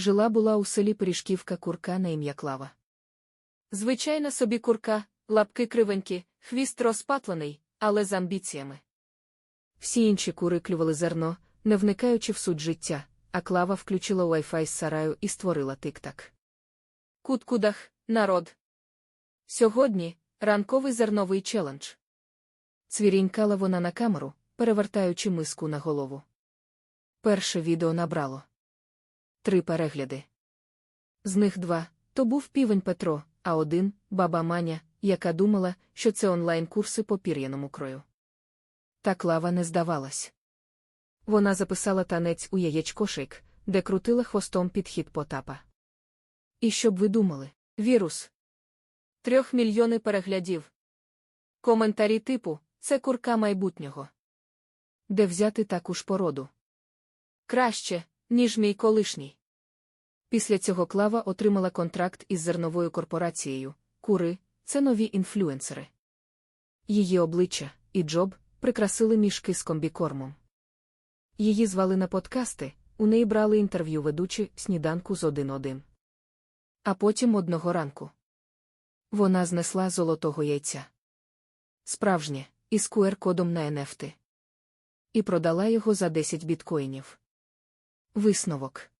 Жила була у селі Пиріжківка курка на ім'я Клава. Звичайна собі курка, лапки кривенькі, хвіст розпатлений, але з амбіціями. Всі інші кури клювали зерно, не вникаючи в суть життя, а клава включила Wi-Fi з сараю і створила тик-так. Куткудах, народ. Сьогодні ранковий зерновий челендж. Цвірінькала вона на камеру, перевертаючи миску на голову. Перше відео набрало три перегляди. З них два то був півень Петро, а один баба Маня, яка думала, що це онлайн-курси по пір'яному крою. Та клава не здавалась. Вона записала танець у яєчкошик, де крутила хвостом під хід Потапа. І щоб ви думали, вірус. Трьох мільйони переглядів. Коментарі типу це курка майбутнього. Де взяти таку ж породу? Краще, ніж мій колишній. Після цього Клава отримала контракт із зерновою корпорацією. Кури це нові інфлюенсери. Її обличчя і Джоб прикрасили мішки з комбікормом. Її звали на подкасти, у неї брали інтерв'ю ведучі сніданку з один-один. А потім одного ранку. Вона знесла золотого яйця. Справжнє, із QR-кодом на NFT. І продала його за 10 біткоїнів. Висновок.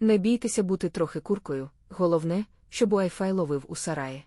Не бійтеся бути трохи куркою, головне, щоб Wi-Fi ловив у сараї.